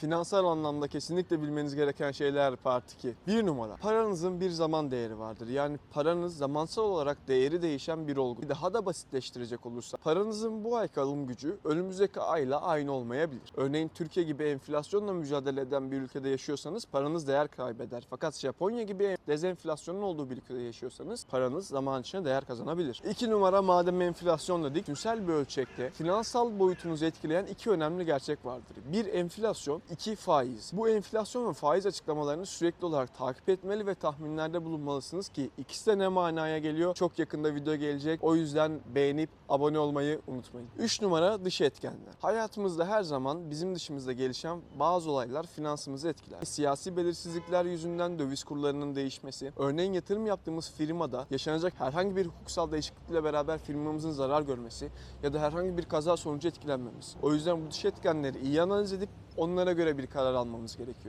Finansal anlamda kesinlikle bilmeniz gereken şeyler Part 2. Bir numara. Paranızın bir zaman değeri vardır. Yani paranız zamansal olarak değeri değişen bir olgu. Daha da basitleştirecek olursa paranızın bu ayki alım gücü önümüzdeki ayla aynı olmayabilir. Örneğin Türkiye gibi enflasyonla mücadele eden bir ülkede yaşıyorsanız paranız değer kaybeder. Fakat Japonya gibi dezenflasyonun olduğu bir ülkede yaşıyorsanız paranız zaman içinde değer kazanabilir. İki numara madem enflasyon dedik, günsel bir ölçekte finansal boyutunuzu etkileyen iki önemli gerçek vardır. Bir enflasyon, iki faiz. Bu enflasyon ve faiz açıklamalarını sürekli olarak takip etmeli ve tahminlerde bulunmalısınız ki ikisi de ne manaya geliyor? Çok yakında video gelecek. O yüzden beğenip abone olmayı unutmayın. 3 numara dış etkenler. Hayatımızda her zaman bizim dışımızda gelişen bazı olaylar finansımızı etkiler. Siyasi belirsizlikler yüzünden döviz kurlarının değişmesi, örneğin yatırım yaptığımız firmada yaşanacak herhangi bir hukuksal değişiklikle beraber firmamızın zarar görmesi ya da herhangi bir kaza sonucu etkilenmemiz. O yüzden bu dış etkenleri iyi analiz edip onlara göre bir karar almamız gerekiyor.